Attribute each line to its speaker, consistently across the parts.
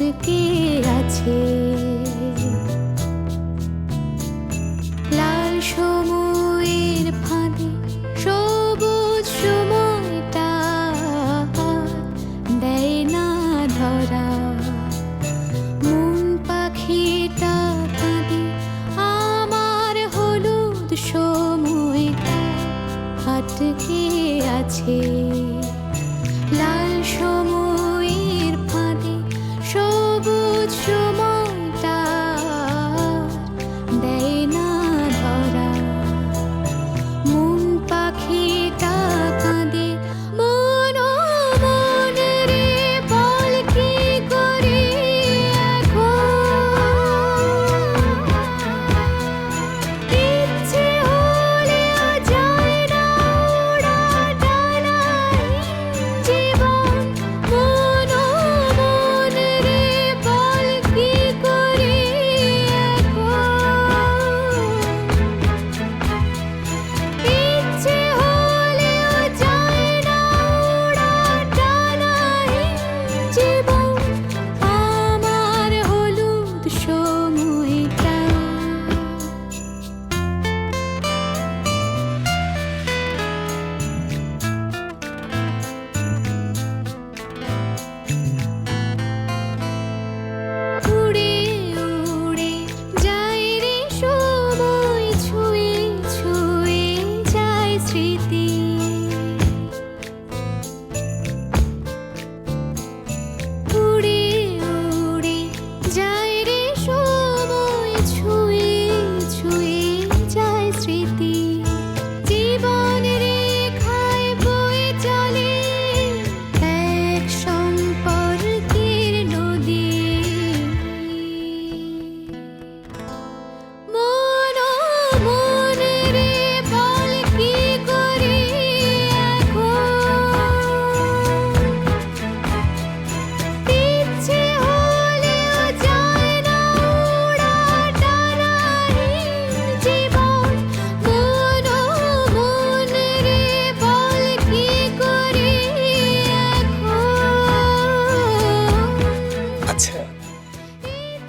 Speaker 1: আটকে আছে? লাল সময়ের ফাঁদে, সবুজ সময়টা দেয় না ধরা। মন পাখিটা কাঁদে, আমার হলুদ সময়টা আটকে আছে? লাল সময়ের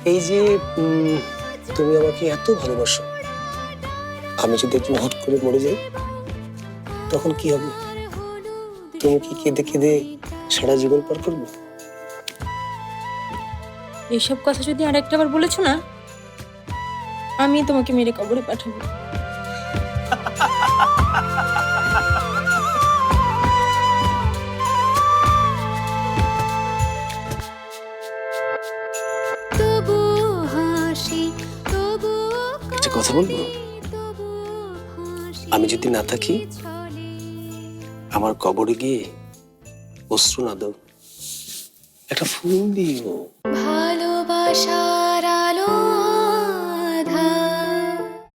Speaker 2: এই যে তুমি আমাকে এত ভালোবাসো আমি যদি একটু হট করে মরে যাই তখন কি হবে? তুমি কি কেঁদে কেঁদে সারা জীবন পার করবে?
Speaker 3: এইসব কথা যদি আর একটা বার বলেছ না আমি তোমাকে মেরে কবরে পাঠাবো।
Speaker 2: কথা বলব? আমি যদি না থাকি, আমার কবরে গিয়ে অশ্রু না দাও একটা ফুল দিও।
Speaker 1: ভালোবাসার আলো